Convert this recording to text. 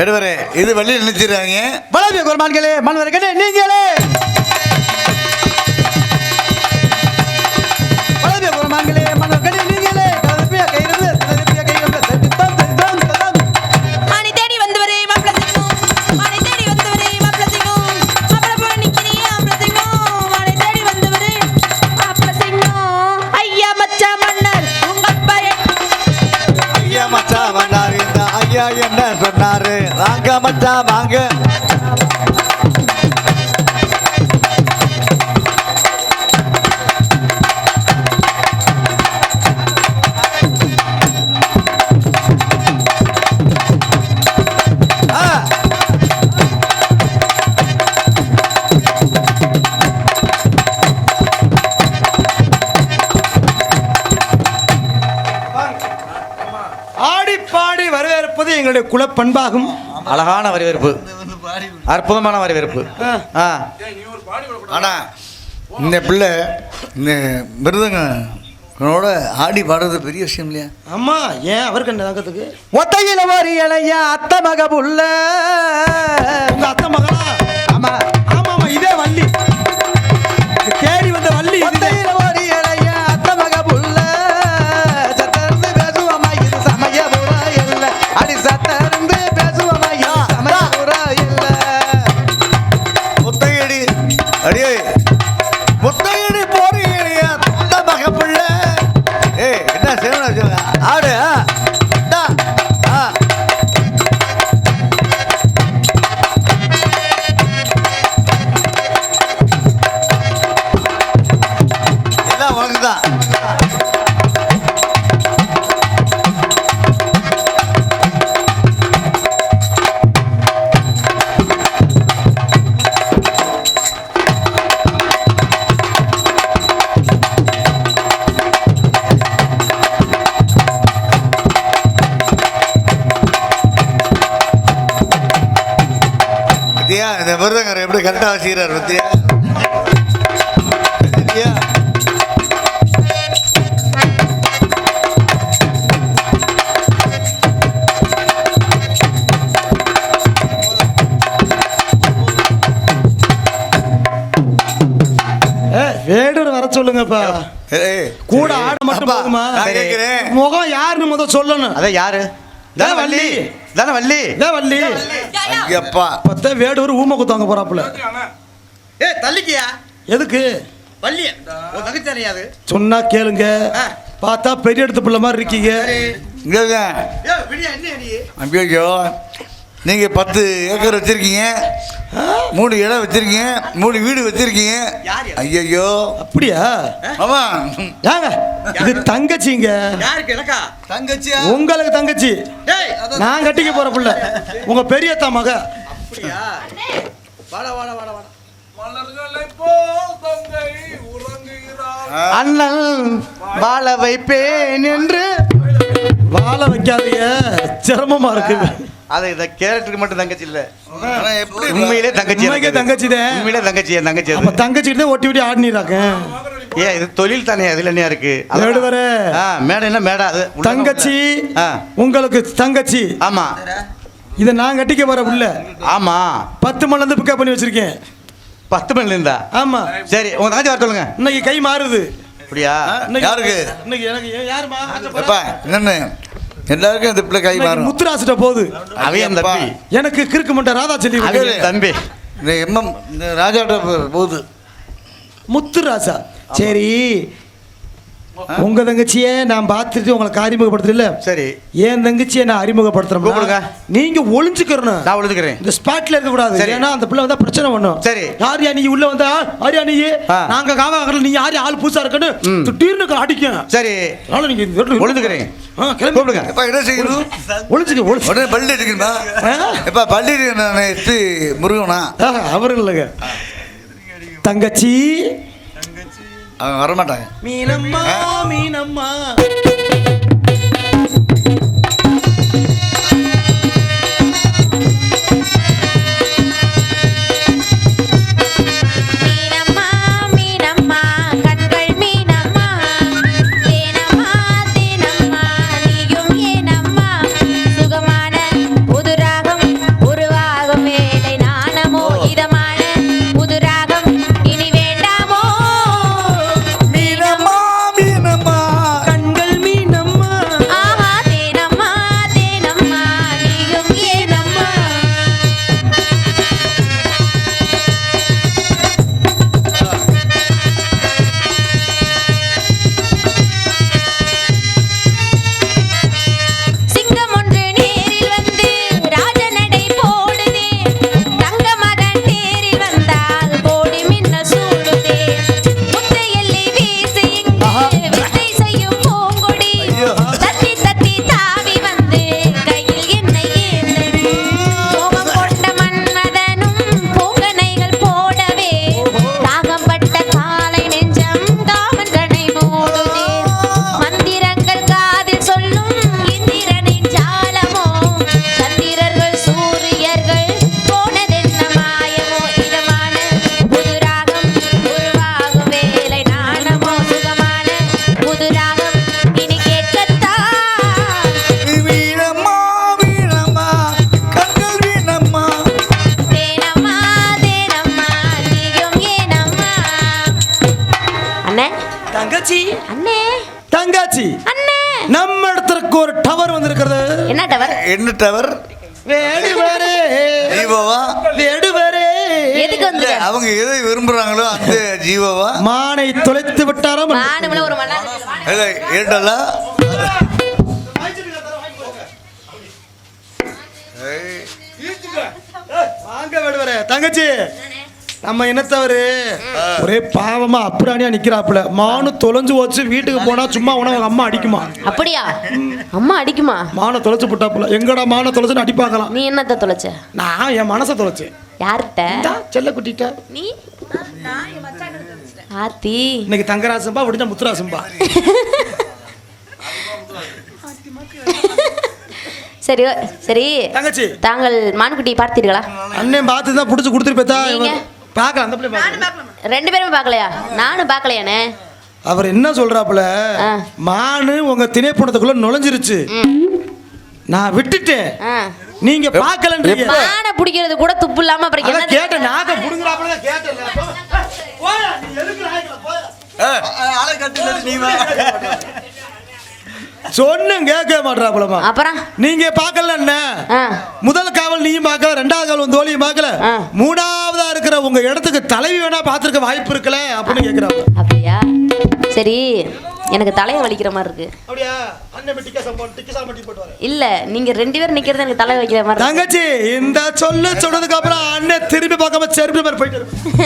விடுவரே இது வெளியில் நினைச்சிடுறாங்க பலவிய குரமான்களே மன்னர் கண்ணே நீங்களே! சொன்னாரு. வாங்க மச்சான் வாங்க. எங்களுடைய குலப்பண்பாகும். அழகான வரவேற்பு. அற்புதமான வரவேற்பு. ஆ. ஆனா இந்த பிள்ளை இந்த மிருதங்களோட ஆடி பாடுறது பெரிய விஷயம் இல்லையா? அம்மா ஏன்? அவருக்கு என்ன தங்கத்துக்கு ஒத்தையில இளைய அத்த மக பத்தியா இந்த மிருதங்கர் எப்படி கரெக்டாக வச்சுக்கிறார் பத்தியா? பத்தியா? ஏ, வேடர் வர சொல்லுங்கப்பா. கூட. ஆட மட்டும் முகம் யாருன்னு முத சொல்லணும். அதான் யாரு? தானே வள்ளி. தானே வள்ளி? இதே வள்ளி. ஐயப்பா. பத்த வேடூர் ஊமை குத்தாங்க போறாப்புல. ஏ தள்ளிக்கியா எதுக்கு? வள்ளி உன் தங்கச்சி தெரியாது சொன்னா கேளுங்க. பார்த்தா பெரிய இடத்து பிள்ளை மாதிரி இருக்கீங்க. நீ ஐயோ நீங்க பத்து ஏக்கர் வச்சிருக்கீங்க. மூணு இடம் வச்சிருக்கீங்க மூணு வீடு வச்சிருக்கீங்க. யார் ஐயோ அப்படியா? ஆமா. ஏங்க இது தங்கச்சிங்க. தங்கச்சியா? உங்களுக்கு தங்கச்சி. டேய் நான் கட்டிக்க போற புள்ள. உங்க பெரியத்தா மக. அப்படியா? வாடா வாடா வாடா வாடா. அண்ணன் வாழ வைப்பேன் என்று. வாழ வைக்காதீங்க. சிரமமா இருக்கு. அது இந்த கேரக்டருக்கு மட்டும் தங்கச்சி இல்ல. உண்மையிலே தங்கச்சி உண்மைக்கே எனக்கு அது. தங்கச்சிதான். உண்மையிலே தங்கச்சி என் தங்கச்சி அப்ப தங்கச்சிட்டு தான் ஒட்டி ஒட்டி ஆடினாக்க ஏன் இது தொழில் தானே அதுல என்ன இருக்கு? அதான். நடுவரே. ஆ மேடை என்ன மேடை? அது உள்ள தங்கச்சி ஆ. உங்களுக்கு தங்கச்சி. ஆமா. இதை நான் கட்டிக்க போற புள்ள. ஆமா. பத்து மணில இருந்து பிக்கப் பண்ணி வச்சிருக்கேன். பத்து மணில இருந்தா? ஆமா. சரி உங்க தங்கச்சி வர சொல்லுங்க. இன்னைக்கு கை மாறுது. அப்படியா? இன்னைக்கு- யாருக்கு? இன்னைக்கு எனக்கு ஏ- யாருமா? என்னன்னு எல்லாருக்கும் இந்த பிள்ளை கை மாறும் முத்துராசிட்ட போகுது. அவையன் தம்பி. எனக்கு கிறுக்கு மண்ட ராதா செல்லி தம்பி. இந்த எம்எம் இந்த ராஜாட்ட போகுது. முத்துராசா. சரி. உங்க தங்கச்சியே நான் பார்த்துட்டு உங்களுக்கு அறிமுகப்படுத்தல சரி. என் தங்கச்சியை நான் அறிமுகப்படுத்துறேன் கூப்பிடுங்க. நீங்க ஒளிஞ்சுக்கிறணும் நான் விழுந்துக்கிறேன் இந்த ஸ்பாட்ல இருக்க கூடாது. ஏன்னா அந்த பிள்ளை வந்தா பிரச்சனை பண்ணும். சரி. யார் யா நீ? உள்ள வந்தா? ஆரியா நீ? ஆ. நாங்க காவாக்கல நீ யார் ஆள் புதுசா இருக்குன்னு ம். திடீர்னு அடிக்கும். சரி. அதனால நீங்க ஒளிஞ்சுக்கிறேன். கூப்பிடுங்க. என்ன செய்யணும்? ஒளிஞ்சுக்க உடனே பள்ளி ஆ. எப்பா பள்ளி முருகனா? அவர் இல்லைங்க. தங்கச்சி அவங்க வரமாட்டாங்க. மீனம்மா மீனம்மா மீனம்மா. தங்கச்சி. அண்ணே. தங்காச்சி. அண்ணே. நம்ம இடத்துக்கு ஒரு டவர் வந்திருக்கிறது. என்ன டவர்? என்ன டவர்? வேடுவரே ஜீவாவா? வேடுவரே எதுக்கு வந்து அவங்க எதை விரும்புறாங்களோ அந்த ஜீவாவா? மானை தொலைத்து விட்டாராம். மானுல ஒரு மண்ணா ஏண்டலா? வாங்க வேடுவரே தங்கச்சி. நம்ம இனத்தவரு ஒரே பாவமா அப்படியானியா நிக்கிறாப்புல. மானு தொலைஞ்சு வச்சு வீட்டுக்கு போனா சும்மா உனக்கு அம்மா அடிக்குமா? அப்படியா? அம்மா அடிக்குமா? மானை தொலைச்சு போட்டாப்புல. எங்கடா மானை தொலைச்சுன்னு அடிப்பாங்களாம்? நீ என்னத்த தொலைச்ச? நான் என் மனசை தொலைச்சேன். யார்கிட்ட? செல்ல குட்டிட்ட. நீ? ஆத்தி. இன்னைக்கு தங்கராசம்பா விடிஞ்ச முத்துராசம்பா சரி சரி. தங்கச்சி. தாங்கள் மான்குட்டியை பார்த்தீர்களா அண்ணன் பார்த்து தான் பிடிச்சி கொடுத்துருப்பேத்தா நீங்க? பார்க்கலாம் அந்த பிள்ளை பார்க்கலாம். ரெண்டு பேருமே பார்க்கலையா? நானும் பார்க்கலையானே அவர் என்ன சொல்றாப்புல. மானு உங்க திணைப்புணத்துக்குள்ள நுழைஞ்சிருச்சு. நான் விட்டுட்டேன். நீங்க பார்க்கலன்றீங்க. மானை பிடிக்கிறது கூட துப்பு இல்லாம அப்புறம் என்ன கேட்டேன் நாக்க புடுங்குறாப்புல கேட்டேன். போயா, நீ எதுக்கு நாய்க்குள்ள போயா? சொன்னும் கேட்க மாட்டாப்புலமா அப்புறம்? நீங்க பார்க்கல என்ன. முதல் காவல் நீயும் பார்க்கல ரெண்டாவது காவல் தோழியும் பார்க்கல. ஆ. மூணாவதா இருக்கிற உங்க இடத்துக்கு தலைவி வேணா பார்த்திருக்க வாய்ப்பு இருக்குல்ல அப்படின்னு கேக்குறாங்க. அப்படியா? சரி எனக்கு தலையை வலிக்கிற மாதிரி இருக்கு. அப்படியா? இல்ல நீங்க ரெண்டு பேரும் நிக்கிறது எனக்கு தலை வைக்கிற மாதிரி. தங்கச்சி இந்த சொல்லு சொன்னதுக்கு அப்புறம் அண்ணன் திரும்பி பார்க்காம செருப்பு மாதிரி போயிட்டு.